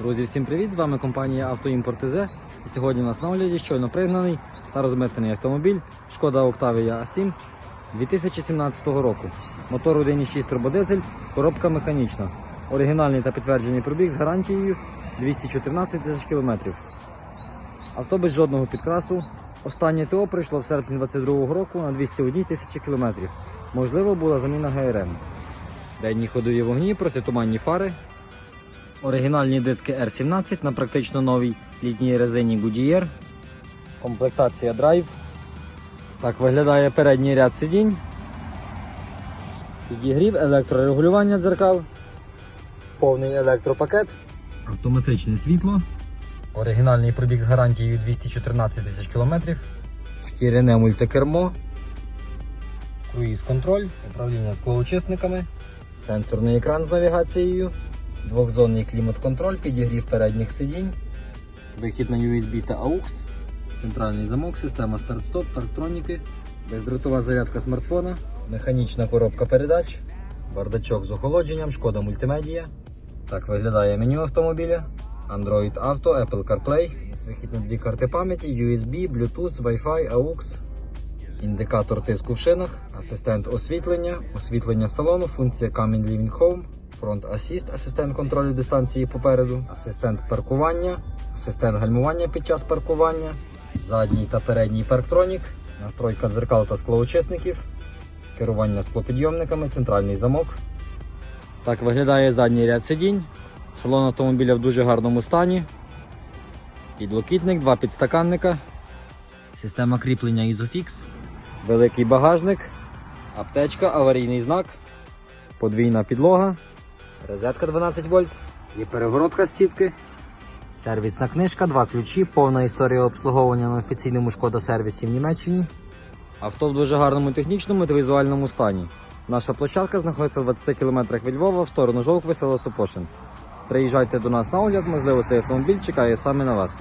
Друзі, всім привіт! З вами компанія Автоімпорт ТЗ. І сьогодні у нас на огляді щойно пригнаний та розмитнений автомобіль Шкода Octavia A7 2017 року. Мотор 1.6 турбодизель, коробка механічна. Оригінальний та підтверджений пробіг з гарантією 214 тисяч кілометрів. Авто без жодного підкрасу. Останнє ТО прийшло в серпні 2022 року на 201 тисячі кілометрів. Можливо, була заміна ГРМ. Денні ходові вогні, протитуманні фари, Оригінальні диски R17 на практично новій літній резині Goodyear. Комплектація Drive. Так виглядає передній ряд сидінь. Підігрів, електрорегулювання дзеркал, повний електропакет, автоматичне світло, оригінальний пробіг з гарантією 214 тисяч кілометрів, шкіряне мультикермо, круїз контроль, управління склоочисниками, сенсорний екран з навігацією. Двохзонний клімат-контроль, підігрів передніх сидінь, вихід на USB та AUX, центральний замок, система старт-стоп, парктроніки, бездротова зарядка смартфона, механічна коробка передач, бардачок з охолодженням, шкода мультимедія. Так виглядає меню автомобіля. Android Auto, Apple CarPlay, вихід на дві карти пам'яті, USB, Bluetooth, Wi-Fi, AUX, індикатор тиску в шинах, асистент освітлення, освітлення салону, функція Coming Living Home, фронт асіст, асистент контролю дистанції попереду, асистент паркування, асистент гальмування під час паркування, задній та передній парктронік, настройка дзеркал та склоочисників, керування склопідйомниками, центральний замок. Так виглядає задній ряд сидінь. Салон автомобіля в дуже гарному стані. Підлокітник, два підстаканника, система кріплення Isofix, великий багажник, аптечка, аварійний знак, подвійна підлога, розетка 12 вольт, є перегородка з сітки, сервісна книжка, два ключі, повна історія обслуговування на офіційному шкода сервісі в Німеччині. Авто в дуже гарному технічному та візуальному стані. Наша площадка знаходиться в 20 км від Львова в сторону Жовкви, село Сопошин. Приїжджайте до нас на огляд, можливо, цей автомобіль чекає саме на вас.